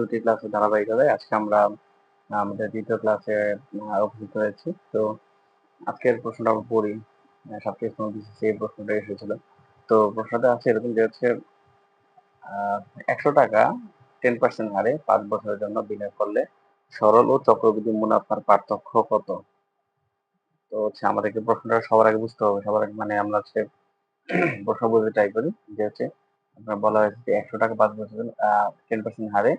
দুটি ক্লাসে ধারাবাহিকভাবে আজকে আমরা, আমাদের দ্বিতীয় ক্লাসে উপস্থিত হয়েছি। তো আজকের প্রশ্নটা আমরা পড়ি। সবচেয়ে এই প্রশ্নটা এসেছিল। তো প্রশ্নটা আছে এরকম যে হচ্ছে একশো টাকা টেন পার্সেন্ট হারে পাঁচ বছরের জন্য বিনিয়োগ করলে সরল ও চক্রবৃদ্ধি মুনাফার পার্থক্য কত? তো হচ্ছে আমাদেরকে প্রশ্নটা সবার আগে বুঝতে হবে। সবার আগে মানে আমরা হচ্ছে প্রশ্ন বুঝতে ট্রাই করি যে হচ্ছে, আপনার বলা হয়েছে যে একশো টাকা পাঁচ বছরের টেন পার্সেন্ট হারে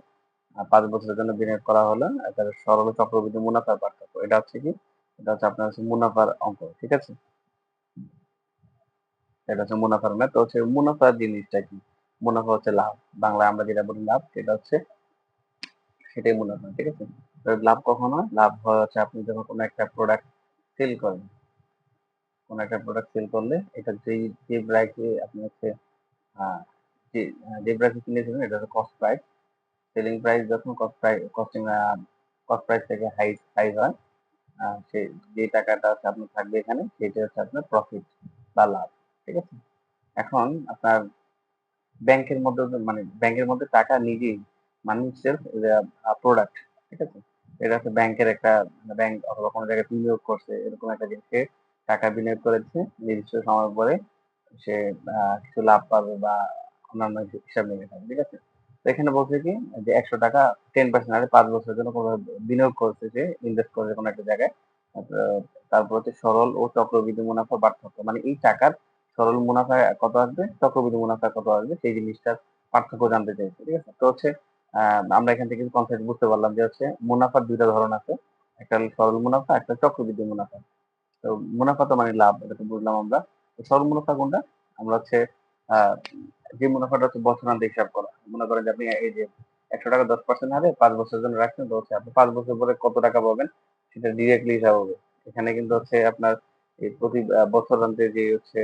পাঁচ বছরের জন্য বিনিয়োগ করা হলো তাহলে সরল চক্রবৃদ্ধি মুনাফার পার্থক্য। এটা হচ্ছে কি? এটা হচ্ছে আপনার হচ্ছে মুনাফার অঙ্ক, ঠিক আছে? এটা হচ্ছে মুনাফার ম্যাথ তো হচ্ছে মুনাফার জিনিসটা কি? মুনাফা হচ্ছে লাভ। বাংলায় আমরা যেটা বলি লাভ, সেটা হচ্ছে সেটাই মুনাফা, ঠিক আছে? লাভ কখন হয়? লাভ হয় হচ্ছে আপনি যখন কোনো একটা প্রোডাক্ট সেল করেন, কোনো একটা প্রোডাক্ট সেল করলে এটা যেই যে প্রাইসে আপনি হচ্ছে যে যে কিনেছিলেন, এটা হচ্ছে কস্ট প্রাইস সেলিং প্রাইস যখন কস্ট কস্টিং কস্ট প্রাইস থেকে হাই হাই হয় সে, যে টাকাটা হচ্ছে আপনার থাকবে এখানে, সেটা হচ্ছে আপনার প্রফিট বা লাভ, ঠিক আছে? এখন আপনার ব্যাংকের মধ্যে মানে ব্যাংকের মধ্যে টাকা নিজেই মানি সেলফ প্রোডাক্ট ঠিক আছে? এটা হচ্ছে ব্যাংকের একটা ব্যাংক অথবা কোনো জায়গায় বিনিয়োগ করছে, এরকম একটা জিনিসকে টাকা বিনিয়োগ করেছে, নির্দিষ্ট সময় পরে সে কিছু লাভ পাবে বা অন্যান্য হিসাব নিয়ে ঠিক আছে? এখানে বলছে কি, যে একশো টাকা টেন পার্সেন্ট আরে পাঁচ বছরের জন্য কোনো বিনিয়োগ করছে যে ইনভেস্ট করছে কোনো একটা জায়গায়। তারপর হচ্ছে সরল ও চক্রবৃদ্ধি মুনাফা পার্থক্য। মানে এই টাকার সরল মুনাফা কত আসবে, চক্রবৃদ্ধি মুনাফা কত আসবে, সেই জিনিসটার পার্থক্য জানতে চাইছে, ঠিক আছে? তো হচ্ছে আমরা এখান থেকে কনসেপ্ট বুঝতে পারলাম যে হচ্ছে মুনাফার দুইটা ধরন আছে। একটা সরল মুনাফা, একটা চক্রবৃদ্ধি মুনাফা। তো মুনাফা তো মানে লাভ, এটা তো বুঝলাম আমরা। সরল মুনাফা কোনটা? আমরা হচ্ছে যে মুনাফাটা হচ্ছে বছরান্তে হিসাব করা। মনে করেন যে আপনি এই যে একশো টাকা দশ পার্সেন্ট হারে পাঁচ বছরের জন্য রাখছেন, তো হচ্ছে আপনি পাঁচ বছর পরে কত টাকা পাবেন সেটা ডিরেক্টলি হিসাব হবে। এখানে কিন্তু হচ্ছে আপনার এই প্রতি বছরান্তে যে হচ্ছে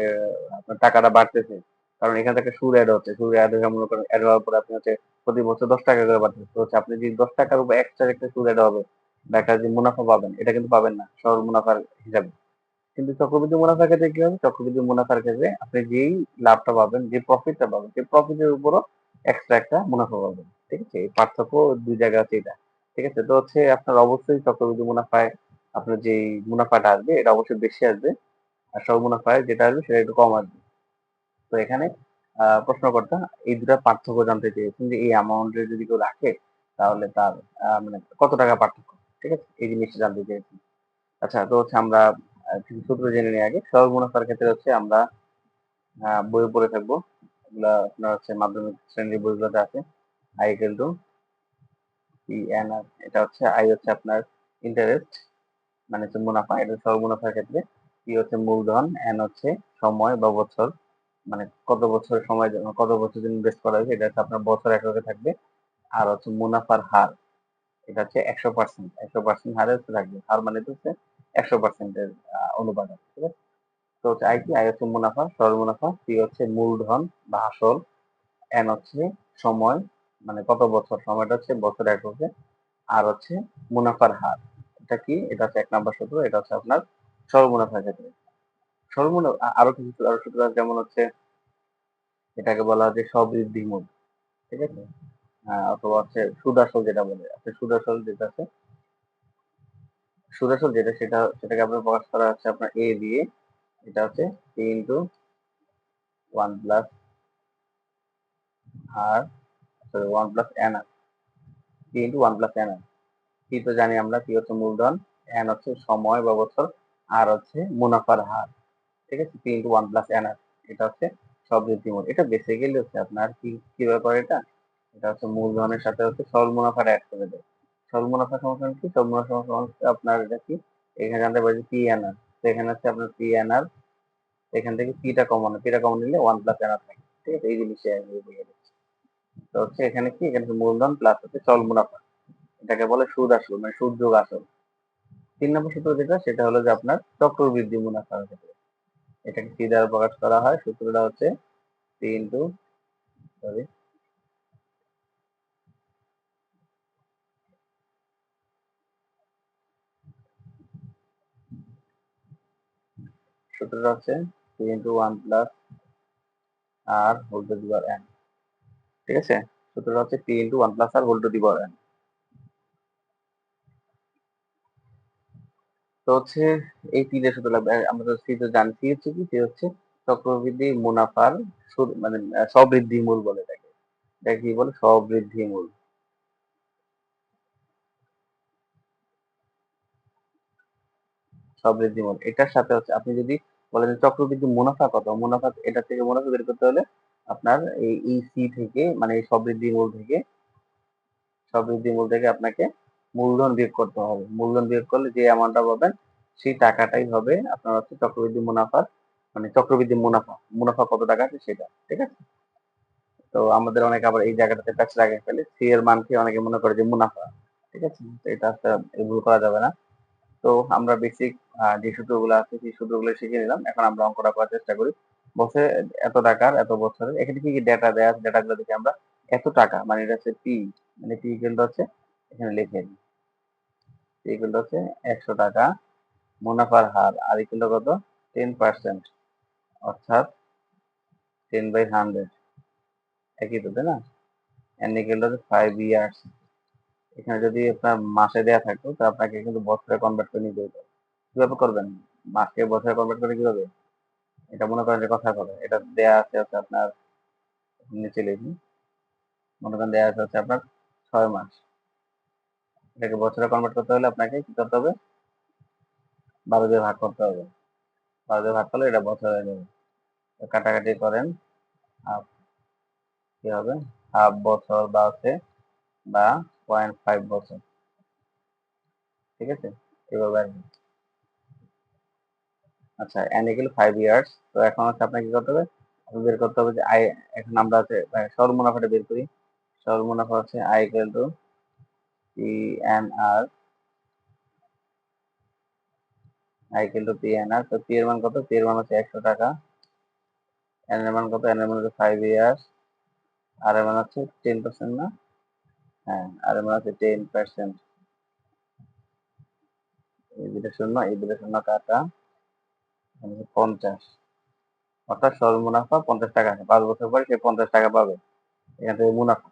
আপনার টাকাটা বাড়তেছে, কারণ এখান থেকে সুর অ্যাড হচ্ছে। সুর অ্যাড হয়ে মনে করেন অ্যাড হওয়ার পরে আপনি হচ্ছে প্রতি বছর দশ টাকা করে বাড়তেছে। তো হচ্ছে আপনি যে দশ টাকার উপর এক্সট্রা একটা সুর অ্যাড হবে একটা যে মুনাফা পাবেন। এটা কিন্তু পাবেন না, সরল মুনাফার হিসাবে। কিন্তু চক্রবৃদ্ধি মুনাফার ক্ষেত্রে কি হবে? চক্রবৃদ্ধি মুনাফার ক্ষেত্রে আপনি যেই লাভটা পাবেন, যে প্রফিটটা পাবেন, সেই প্রফিটের উপরও এক্সট্রা একটা মুনাফা পাবেন, ঠিক আছে? এই পার্থক্য দুই জায়গা আছে এটা, ঠিক আছে? তো হচ্ছে আপনার অবশ্যই চক্রবৃদ্ধি মুনাফায় আপনার যে মুনাফাটা আসবে, এটা অবশ্যই বেশি আসবে, আর সব মুনাফায় যেটা আসবে সেটা একটু কম আসবে। তো এখানে প্রশ্নকর্তা এই দুটা পার্থক্য জানতে চেয়েছেন যে এই অ্যামাউন্টের যদি কেউ রাখে, তাহলে তার মানে কত টাকা পার্থক্য, ঠিক আছে? এই জিনিসটা জানতে চেয়েছি আচ্ছা তো হচ্ছে আমরা কিছু সূত্র জেনে নিই আগে। সরল মুনাফার ক্ষেত্রে হচ্ছে আমরা বই পড়ে থাকব। আপনার হচ্ছে মাধ্যমিক শ্রেণির বইগুলোতে আছে। আই ইকুয়াল টু এটা হচ্ছে আই হচ্ছে আপনার ইন্টারেস্ট মানে হচ্ছে মুনাফা। এটা সরল মুনাফার ক্ষেত্রে হচ্ছে মূলধন এন হচ্ছে সময় বা বছর। মানে কত বছর সময়, কত বছর জন্য ইনভেস্ট করা হয়েছে, এটা হচ্ছে আপনার বছর এককে থাকবে। আর হচ্ছে মুনাফার হার, এটা হচ্ছে একশো পার্সেন্ট একশো পার্সেন্ট হারে হচ্ছে থাকবে। হার মানে হচ্ছে একশো পার্সেন্টের অনুপাত ঠিক আছে? তো হচ্ছে আই কি আই হচ্ছে মুনাফা, সরল মুনাফা পি হচ্ছে মূলধন বা আসল এন হচ্ছে সময় মানে কত বছর, সময়টা হচ্ছে বছর এককে আর হচ্ছে মুনাফার হার। এটা কি? এটা হচ্ছে এক নাম্বার সূত্র, এটা হচ্ছে আপনার সরল মুনাফার ক্ষেত্রে। সরল মুনাফা আরও কিছু আরও সূত্র যেমন হচ্ছে এটাকে বলা হচ্ছে সবৃদ্ধি মূল ঠিক আছে? অথবা হচ্ছে সুদাসল যেটা বলে আছে সুদাসল যেটা আছে সুদাসল যেটা, সেটা, সেটাকে আপনার প্রকাশ করা হচ্ছে আপনার এ দিয়ে। এটা হচ্ছে P into one plus R sorry one plus N R P into one plus N R P তো জানি আমরা পি হচ্ছে মূলধন এন হচ্ছে সময় বা বছর আর হচ্ছে মুনাফার হার। ঠিক আছে? P into one plus N R এটা হচ্ছে সবৃদ্ধি মূল এটা বেসিক্যালি হচ্ছে আপনার কি কি ব্যাপার এটা? এটা হচ্ছে মূলধনের সাথে হচ্ছে সরল মুনাফাটা অ্যাড করে দেয়। সরল মুনাফা সমাধান কি? সরল মুনাফা সমাধান হচ্ছে আপনার এটা কি? এখানে জানতে পারি পি এন আর এখানে হচ্ছে আপনার পি এন আর এখান থেকে পিটা কমন পিটা কমন নিলে ওয়ান প্লাস এন আর থাকে। ঠিক আছে? এই জিনিসটা তো হচ্ছে এখানে কি? এখানে মূলধন প্লাস হচ্ছে সরল মুনাফা এটাকে বলে সুদ আসল মানে সুদ যোগ আসল। তিন নম্বর সূত্র যেটা, সেটা হলো যে আপনার চক্রবৃদ্ধি মুনাফার ক্ষেত্রে। এটাকে সি দ্বারা প্রকাশ করা হয়। সূত্রটা হচ্ছে পি ইন্টু সরি সূত্রটা হচ্ছে plus whole to the power ঠিক আছে? সূত্রটা হচ্ছে plus whole to the power তো হচ্ছে এই তিনটে সূত্র লাগবে। আমরা তো সি তো হচ্ছে কি? হচ্ছে চক্রবৃদ্ধি, মুনাফার মানে সবৃদ্ধি মূল বলে এটাকে। এটা কি বলে? সবৃদ্ধি মূল সবৃদ্ধি মূল এটার সাথে হচ্ছে আপনি যদি বলেন চক্রবৃদ্ধি মুনাফা কত, মুনাফা এটা থেকে মুনাফা বের করতে হলে আপনার এই এই সি থেকে মানে এই সবৃদ্ধি মূল থেকে সবৃদ্ধি মূল থেকে আপনাকে মূলধন বিয়োগ করতে হবে। মূলধন বিয়োগ করলে যে অ্যামাউন্টটা পাবেন, সেই টাকাটাই হবে আপনার হচ্ছে চক্রবৃদ্ধি মুনাফার মানে চক্রবৃদ্ধি মুনাফা। মুনাফা কত টাকা আছে সেটা, ঠিক আছে? তো আমাদের অনেক আবার এই জায়গাটাতে ট্যাক্স লাগিয়ে ফেলে সি এর মান মানকে অনেকে মনে করে যে মুনাফা, ঠিক আছে? এটা ভুল করা যাবে না। তো আমরা বেসিক যে সূত্রগুলো আছে সেই সূত্রগুলো শিখে নিলাম। এখন আমরা অঙ্কটা করার চেষ্টা করি। বছরে এত টাকার, এত বছরের। এখানে কি কি ডেটা দেওয়া আছে? ডেটাগুলো দেখে আমরা এত টাকা মানে এটা হচ্ছে পি মানে পি ইকুয়াল হচ্ছে, এখানে লিখে নিই। পি ইকুয়াল হচ্ছে একশো টাকা, মুনাফার হার, আর ইকুয়াল কত? টেন পার্সেন্ট অর্থাৎ টেন বাই হান্ড্রেড একই তো, তাই না? এন ইকুয়াল হচ্ছে ফাইভ ইয়ার্স এখানে যদি আপনার মাসে দেয়া থাকতো, তো আপনাকে কিন্তু বছরে কনভার্ট করে নিতে হতো। কীভাবে করবেন? মাসকে বছরে কনভার্ট করে কীভাবে? এটা মনে করেন যে কথা করে এটা দেয়া আছে হচ্ছে আপনার, নিচে লিখুন। মনে করেন দেয়া আছে হচ্ছে আপনার ছয় মাস। এটাকে বছরে কনভার্ট করতে হলে আপনাকে কি করতে হবে? বারো দিয়ে ভাগ করতে হবে। বারো দিয়ে ভাগ করলে এটা বছর হয়ে যাবে। কাটাকাটি করেন। হাফ কি হবে? হাফ বছর বা হচ্ছে বা পয়েন্ট ফাইভ বছর ঠিক আছে? এভাবে আর আচ্ছা এন ইকুয়াল ফাইভ ইয়ার্স তো এখন হচ্ছে আপনাকে কি করতে হবে? বের করতে হবে যে আই এখন আমরা হচ্ছে সর মুনাফাটা বের করি। সর মুনাফা হচ্ছে I equal to P N R I equal to P N R তো পি এর মান কত? পি এর মান হচ্ছে একশো টাকা। এন এর মান কত? এন এর মান হচ্ছে ফাইভ ইয়ার্স আর এর মান হচ্ছে টেন পার্সেন্ট না? হ্যাঁ আর মান হচ্ছে টেন পার্সেন্ট এই দুটো শূন্য, এই দুটো শূন্য কাটা পঞ্চাশ। অর্থাৎ সর্ব মুনাফা পঞ্চাশ টাকা আছে। পাঁচ বছর পরে সে পঞ্চাশ টাকা পাবে। এখান থেকে মুনাফা।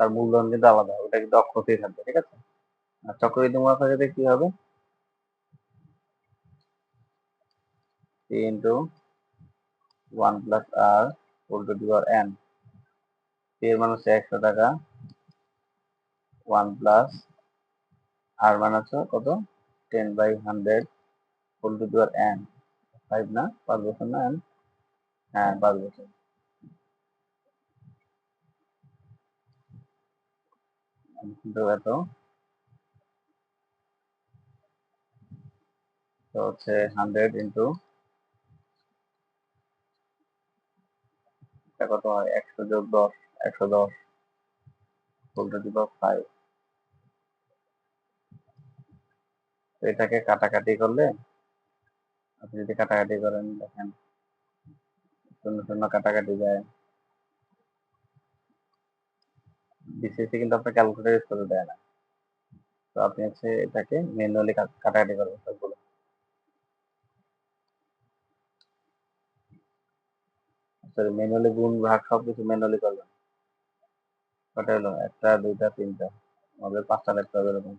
তার মূলধন কিন্তু আলাদা, ওটা কিন্তু অক্ষতেই থাকবে, ঠিক আছে? আর চক্রবৃদ্ধি মুনাফা ক্ষেত্রে কি হবে? P into one plus R whole to the power N এর মান হচ্ছে একশো টাকা। ওয়ান প্লাস আর মান হচ্ছে কত? Ten by hundred whole to the power N five না? পাঁচ বছর না এন হ্যাঁ পাঁচ বছর। এত। তো হচ্ছে হান্ড্রেড ইন্টু কত হয়? একশো যোগ দশ, একশো দশ। Whole to the power five এটাকে কাটাকাটি করলে আপনি যদি কাটাকাটি করেন, দেখেন, শূন্য শূন্য কাটাকাটি যায়। বিসিএসসি কিন্তু আপনার ক্যালকুলেটর ইউজ করতে দেয় না। তো আপনি হচ্ছে এটাকে ম্যানুয়ালি কাটাকাটি করবেন সবগুলো সরি ম্যানুয়ালি গুণ, ভাগ সব কিছু ম্যানুয়ালি করবেন। কটা হলো একটা, দুইটা, তিনটা। আমাদের পাঁচটা লিখতে হবে এরকম।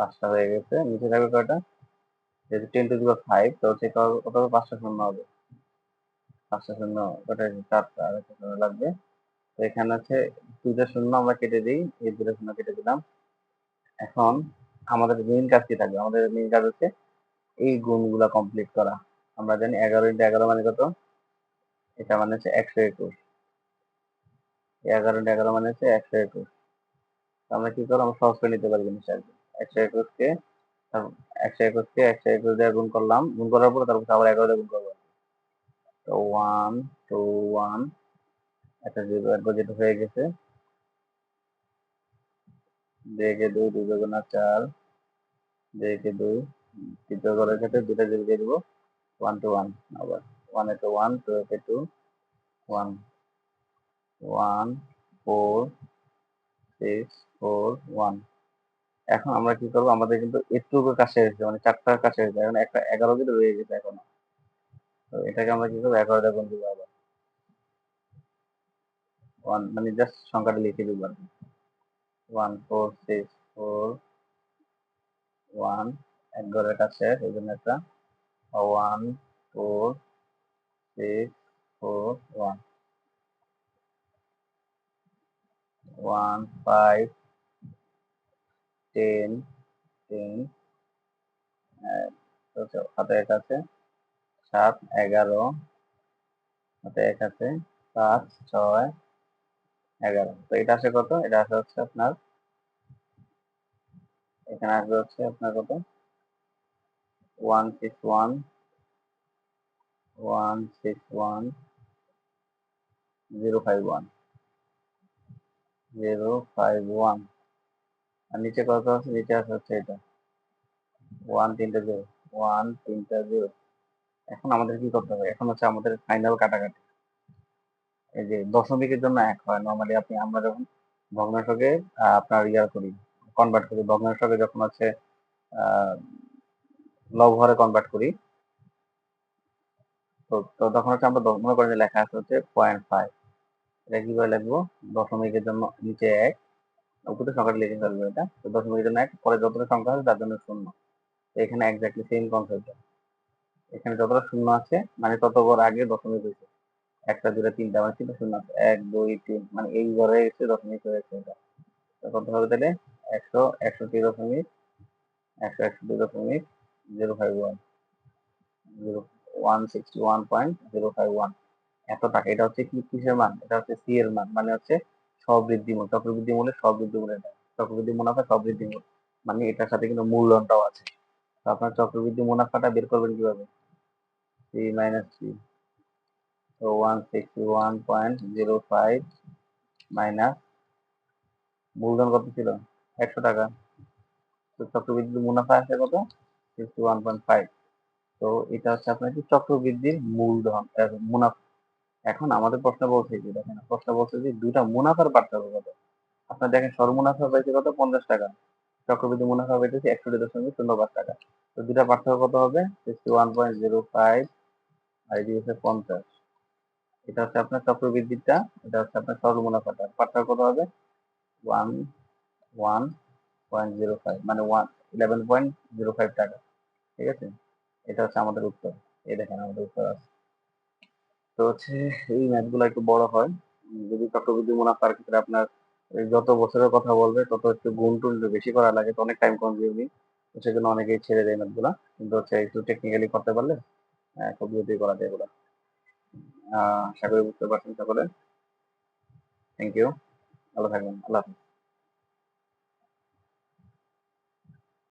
পাঁচটা হয়ে গেছে। নিচে থাকবে কয়টা? যেহেতু টেন টু দিবা ফাইভ তো হচ্ছে কত পাঁচটা শূন্য হবে। পাঁচটা শূন্য কটা চারটা আর একটা শূন্য লাগবে। তো এখানে হচ্ছে দুইটা শূন্য আমরা কেটে দিই, এই দুটো শূন্য কেটে দিলাম। এখন আমাদের মেইন কাজ কি থাকবে? আমাদের মেইন কাজ হচ্ছে এই গুণগুলা কমপ্লিট করা। আমরা জানি এগারো ইন্টু এগারো মানে কত? এটা মানে হচ্ছে একশো একুশ। এগারো ইন্টু এগারো মানে হচ্ছে একশো একুশ। আমরা কি করব? আমরা সহজ করে নিতে পারি জিনিসটা একশো একুশকে তার- একশো একুশকে একশো একুশ দিয়ে গুণ করলাম। গুণ করার পর তারপর আবার এগারো দিয়ে গুণ করব। তো ওয়ান টু ওয়ান একটা জিরো একবার যেটা হয়ে গেছে। দুইকে দুই দুই দুগুণা চার। দুইকে দুই, তৃতীয় ঘরের ক্ষেত্রে দুটা জিরো দিয়ে দিব। ওয়ান টু ওয়ান আবার ওয়ান একে ওয়ান টু একে two one one four six four one এখন আমরা কি করব? আমাদের কিন্তু এটুকু কাছে এসেছে মানে চারটার কাছে এসেছে এখন একটা এগারো কিন্তু রয়ে গেছে এখনও। তো এটাকে আমরা কি করব? এগারো গুণ দিব আবার। ওয়ান মানে জাস্ট সংখ্যাটা লিখে দিব আর one four six four one এক ঘরের কাছে, এই জন্য একটা। One four six four one one five ten ten হাতে এক আছে। সাত, এগারো, হাতে এক আছে। পাঁচ, ছয়, এগারো। তো এটা আসে কত? এটা আসে হচ্ছে আপনার, এখানে আসবে হচ্ছে আপনার কত? One six one one six one, zero five one. Zero five one. আর নিচে কত আছে? নিচে আছে হচ্ছে এটা। ওয়ান তিনটা জিরো ওয়ান তিনটা জিরো এখন আমাদের কি করতে হবে? এখন হচ্ছে আমাদের ফাইনাল কাটাকাটি। এই যে দশমিকের জন্য এক হয়। নর্মালি আপনি, আমরা যখন ভগ্নাংশকে আপনার ইয়ার করি কনভার্ট করি, ভগ্নাংশকে যখন হচ্ছে লব ঘরে কনভার্ট করি, তো তো তখন হচ্ছে আমরা মনে করেন যে লেখা আছে হচ্ছে পয়েন্ট ফাইভ এটা কীভাবে লিখব? দশমিকের জন্য নিচে এক। উপরে সংখ্যাটা লিখে ফেলব এটা। তো দশমিকের জন্য এক পরে যতটা সংখ্যা আছে তার জন্য শূন্য। এখানে এক্স্যাক্টলি সেম কনসেপ্ট এখানে যতটা শূন্য আছে মানে তত ঘর আগে দশমিক হয়েছে। একটা, দুটা, তিনটা মানে তিনটা শূন্য আছে। এক, দুই, তিন মানে এই ঘরে এসে দশমিক হয়েছে এটা। কত হবে তাহলে? একশো একশো একষট্টি দশমিক, একশো একশো একষট্টি দশমিক zero five one zero one sixty one point zero five one এত টাকা। এটা হচ্ছে কি কিসের মান? এটা হচ্ছে সি এর মান। মানে হচ্ছে সবৃদ্ধি মূল চক্রবৃদ্ধি মূলে সবৃদ্ধি মূল চক্রবৃদ্ধি মুনাফা সবৃদ্ধি মূল। মানে এটার সাথে কিন্তু মূলধনটাও আছে। তো আপনার চক্রবৃদ্ধি মুনাফাটা বের করবেন কীভাবে? সি মাইনাস সি তো one sixty one point zero five minus মূলধন কত ছিল? একশো টাকা। তো চক্রবৃদ্ধি মুনাফা আছে কত? Sixty one point five. তো এটা হচ্ছে আপনার কি চক্রবৃদ্ধির মূলধন মুনাফা। এখন আমাদের প্রশ্ন বলছে কি দেখেন, প্রশ্ন বলছে যে দুইটা মুনাফার পার্থক্য কত? আপনার দেখেন সর্বমুনাফা পাইছে কত? পঞ্চাশ টাকা। চক্রবৃদ্ধি মুনাফা পাইতেছে একষট্টি দশমিক শূন্য পাঁচ টাকা। তো দুইটা পার্থক্য কত হবে? Sixty one point zero five আর এটি হচ্ছে পঞ্চাশ। এটা হচ্ছে আপনার চক্রবৃদ্ধিটা, এটা হচ্ছে আপনার সরল মুনাফাটা পার্থক্য কত হবে? One one point zero five মানে one eleven point zero five টাকা। ঠিক আছে? এটা হচ্ছে আমাদের উত্তর। এই দেখেন আমাদের উত্তর আছে। তো হচ্ছে এই ম্যাথগুলো একটু বড় হয়। যদি চক্রবৃদ্ধি মুনাফার ক্ষেত্রে আপনার যত বছরের কথা বলবে তত একটু গুণ টুন একটু বেশি করা লাগে। তো অনেক টাইম কনজিউমিং তো সেজন্য অনেকেই ছেড়ে দেয় ম্যাথগুলা কিন্তু হচ্ছে একটু টেকনিক্যালি করতে পারলে আহ, খুব দ্রুতই করা যায় এগুলো। আশা করি বুঝতে পারছেন সকলে। থ্যাংক ইউ ভালো থাকবেন। আল্লাহ হাফিজ।